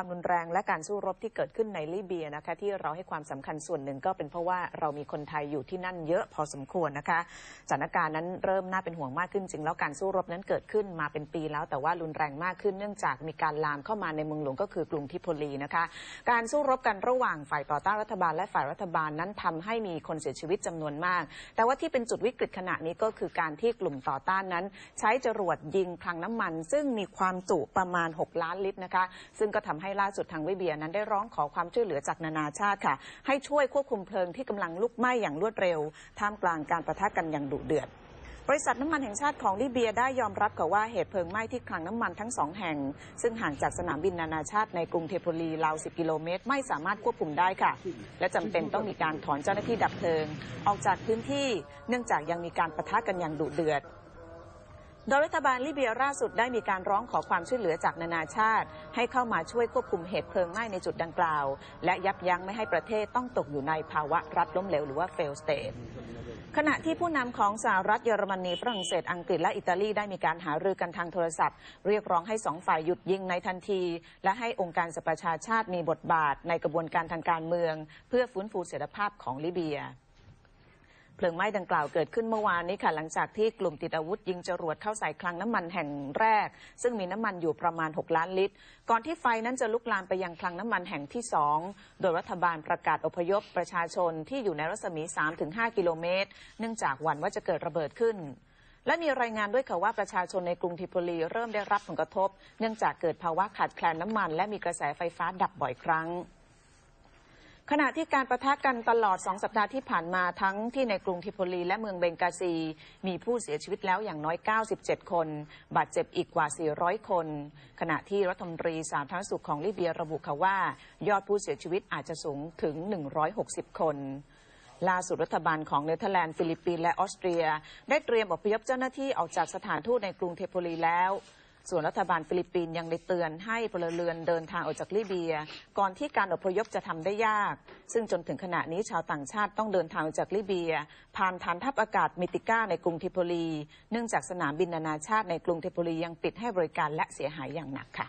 ความรุนแรงและการสู้รบที่เกิดขึ้นในลิเบียนะคะ ที่เราให้ความสำคัญส่วนหนึ่งก็เป็นเพราะว่าเรามีคนไทยอยู่ที่นั่นเยอะพอสมควรนะคะสถานการณ์นั้นเริ่มน่าเป็นห่วงมากขึ้นจริงแล้วการสู้รบนั้นเกิดขึ้นมาเป็นปีแล้ว แต่ว่ารุนแรงมากขึ้นเนื่องจากมีการลามเข้ามาในเมืองหลวงก็คือกรุงทิโพลีนะคะการสู้รบกันระหว่างฝ่ายต่อต้านรัฐบาลและฝ่ายรัฐบาลนั้นทำให้มีคนเสียชีวิตจำนวนมาก แต่ว่าที่เป็นจุดวิกฤตขณะนี้ก็คือการที่กลุ่มต่อต้านนั้น ใช้จรวดยิงคลังน้ำมัน ซึ่งมีความจุประมาณ 6 ล้านลิตรนะคะ ซึ่งก็ทำให้ล่าสุดทางลิเบียนั้นได้ร้องขอความช่วยเหลือจากนานาชาติค่ะ ให้ช่วยควบคุมเพลิงที่กำลังลุกไหม้อย่างรวดเร็ว ท่ามกลางการประทะกันอย่างดุเดือดบริษัทน้ำมันแห่งชาติของลิเบียได้ยอมรับกับว่าเหตุเพลิงไหม้ที่คลังน้ำมันทั้งสองแห่ง ซึ่งห่างจากสนามบินนานาชาติในกรุงเทโพลีราว 10 กิโลเมตร ไม่สามารถควบคุมได้ค่ะ และจำเป็นต้องมีการถอนเจ้าหน้าที่ดับเพลิง ออกจากพื้นที่เนื่องจากยังมีการประทะกันอย่างดุเดือด โดยรัฐบาลลิเบียล่าสุดได้มีการร้องขอความช่วยเหลือจากนานาชาติ ให้เข้ามาช่วยควบคุมเหตุเพลิงไหม้ในจุดดังกล่าว และยับยั้งไม่ให้ประเทศต้องตกอยู่ในภาวะรัฐล้มเหลวหรือว่า fail state ขณะที่ผู้นำของสหรัฐเยอรมนีฝรั่งเศสอังกฤษและอิตาลีได้มีการหารือกันทางโทรศัพท์ เรียกร้องให้สองฝ่ายหยุดยิงในทันที และให้องค์การสหประชาชาติมีบทบาทในกระบวนการทางการเมือง เพื่อฟื้นฟูเสถียรภาพของลิเบีย เพลิงไหม้ดังกล่าวเกิดขึ้นเมื่อวานนี้ค่ะ หลังจากที่กลุ่มติดอาวุธยิงจรวดเข้าใส่คลังน้ำมันแห่งแรก ซึ่งมีน้ำมันอยู่ประมาณ 6 ล้านลิตร ก่อนที่ไฟนั้นจะลุกลามไปยังคลังน้ำมันแห่งที่ 2 โดยรัฐบาลประกาศอพยพประชาชนที่อยู่ในรัศมี 3-5 กิโลเมตร เนื่องจากหวั่นว่าจะเกิดระเบิดขึ้นและมีรายงานด้วยค่ะว่าประชาชนในกรุงทิโพลีเริ่มได้รับผลกระทบ เนื่องจากเกิดภาวะขาดแคลนน้ำมัน และมีกระแสไฟฟ้าดับบ่อยครั้ง ขณะที่การประทะกันตลอด 2 สัปดาห์ที่ผ่านมาทั้งที่ในกรุงทิโพลีและเมืองเบงกาซี มีผู้เสียชีวิตแล้วอย่างน้อย 97 คน บาดเจ็บอีกกว่า 400 คน ขณะที่รัฐมนตรีสาธารณสุขของลิเบียระบุค่ะว่า ยอดผู้เสียชีวิตอาจจะสูงถึง 160 คนล่าสุดรัฐบาลของเนเธอร์แลนด์ ฟิลิปปินส์และออสเตรีย ได้เตรียมอพยพเจ้าหน้าที่ออกจากสถานทูตในกรุงเทโพลีแล้ว ส่วนรัฐบาลฟิลิปปินส์ยังได้เตือนให้พลเรือนเดินทางออกจากลิเบีย ก่อนที่การอพยพจะทำได้ยาก ซึ่งจนถึงขณะนี้ชาวต่างชาติต้องเดินทางออกจากลิเบีย ผ่านฐานทัพอากาศมิติก้าในกรุงทิโพลี เนื่องจากสนามบินนานาชาติในกรุงทิโพลียังปิดให้บริการและเสียหายอย่างหนักค่ะ